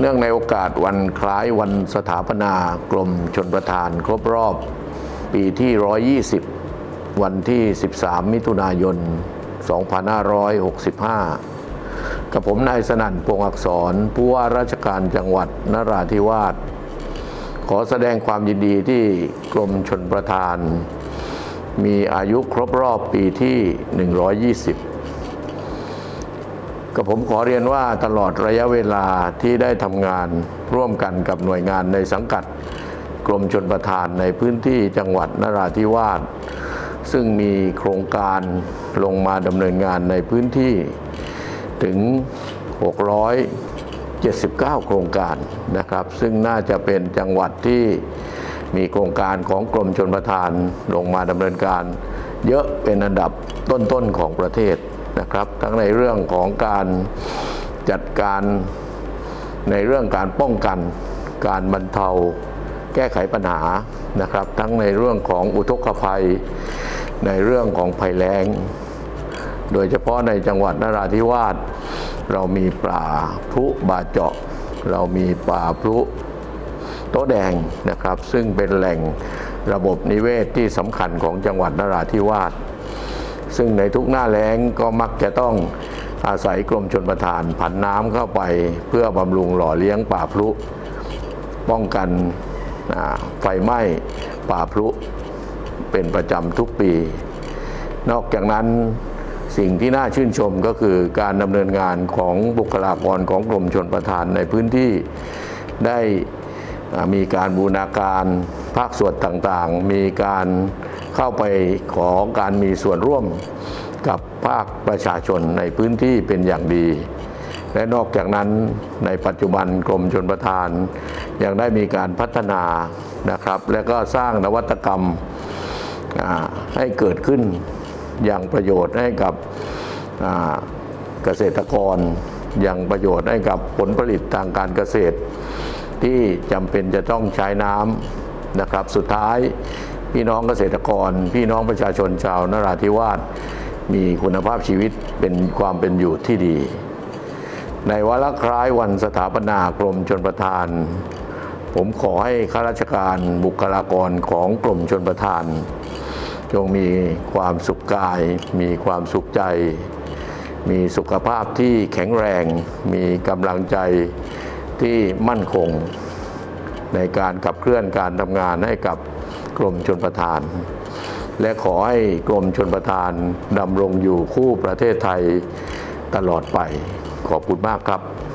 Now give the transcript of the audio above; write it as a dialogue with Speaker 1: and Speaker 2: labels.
Speaker 1: เนื่องในโอกาสวันคล้ายวันสถาปนากรมชนประทานครบรอบปีที่ 120 วันที่ 13 มิถุนายน 2565 กับผมนายสนั่นพวงอักษรผู้ว่าราชการจังหวัดนราธิวาส ขอแสดงความยินดีที่กรมชนประทาน มีอายุครบรอบปีที่ 120 กับผมขอเรียนว่าตลอดระยะเวลาที่ได้ทำงานร่วมกันกับหน่วยงานในสังกัดกรมชนประทานในพื้นที่จังหวัดนราธิวาสซึ่งมีโครงการลงมาดำเนินงานในพื้นที่ถึง 679 โครงการนะครับ ซึ่งน่าจะเป็นจังหวัดที่มีโครงการของกรมชนประทานลงมาดำเนินการ เยอะเป็นอันดับต้นๆของประเทศ นะครับ ทั้งในเรื่องของการจัดการในเรื่องการป้องกัน การบรรเทา แก้ไขปัญหานะครับ ทั้งในเรื่องของอุทกภัย ในเรื่องของภัยแล้ง โดยเฉพาะในจังหวัดนราธิวาสเรามีป่าพลุบาเจาะ เรามีป่าพลุโต๊ะแดงนะครับ ซึ่งเป็นแหล่งระบบนิเวศที่สำคัญของจังหวัดนราธิวาส ซึ่งในทุกหน้าแล้งก็มักจะต้องอาศัยกรมชนประทานผันน้ำเข้าไปเพื่อบำรุงหล่อเลี้ยงป่าพลุ ป้องกันไฟไหม้ป่าพลุเป็นประจำทุกปี นอกจากนั้นสิ่งที่น่าชื่นชมก็คือการดำเนินงานของบุคลากรของกรมชนประทานในพื้นที่ได้ มีการบูรณาการภาคส่วนต่างๆ มีการเข้าไปขอการมีส่วนร่วมกับภาคประชาชนในพื้นที่เป็นอย่างดี และนอกจากนั้นในปัจจุบันกรมชนประทาน ยังได้มีการพัฒนานะครับ และก็สร้างนวัตกรรมให้เกิดขึ้นอย่างประโยชน์ให้กับเกษตรกร อย่างประโยชน์ให้กับผลผลิตทางการเกษตร ที่จำเป็นจะต้องใช้น้ำนะครับ สุดท้ายพี่น้องเกษตรกร พี่น้องประชาชนชาวนราธิวาสมีคุณภาพชีวิตเป็นความเป็นอยู่ที่ดี ในวาระคล้ายวันสถาปนากรมชนประทาน ผมขอให้ข้าราชการบุคลากรของกรมชนประทาน จงมีความสุขกาย มีความสุขใจ มีสุขภาพที่แข็งแรง มีกำลังใจ ที่มั่นคงในการขับเคลื่อนการทำงานให้กับกรมชนประทาน และขอให้กรมชนประทานดำรงอยู่คู่ประเทศไทยตลอดไป ขอบคุณมากครับ